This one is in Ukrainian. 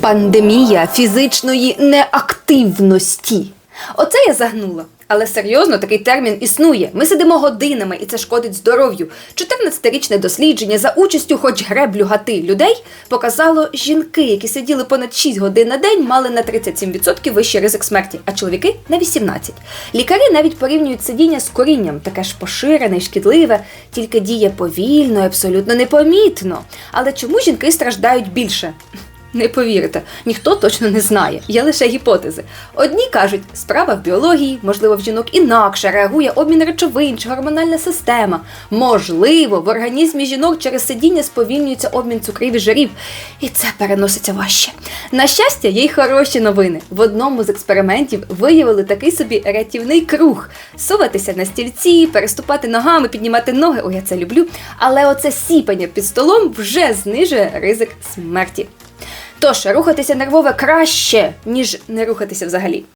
Пандемія фізичної неактивності. Оце я загнула. Але серйозно такий термін існує. Ми сидимо годинами, і це шкодить здоров'ю. 14-річне дослідження за участю хоч греблю гати людей показало, жінки, які сиділи понад 6 годин на день, мали на 37% вищий ризик смерті, а чоловіки на 18%. Лікарі навіть порівнюють сидіння з корінням, таке ж поширене і шкідливе, тільки діє повільно і абсолютно непомітно. Але чому жінки страждають більше? Не повірите, ніхто точно не знає, є лише гіпотези. Одні кажуть, справа в біології, можливо, в жінок інакше реагує обмін речовин чи гормональна система. Можливо, в організмі жінок через сидіння сповільнюється обмін цукрів і жирів, і це переноситься важче. На щастя, є й хороші новини. В одному з експериментів виявили такий собі рятівний круг: суватися на стільці, переступати ногами, піднімати ноги. Ой, я це люблю. Але оце сіпання під столом вже знижує ризик смерті. Тож рухатися нервове краще, ніж не рухатися взагалі.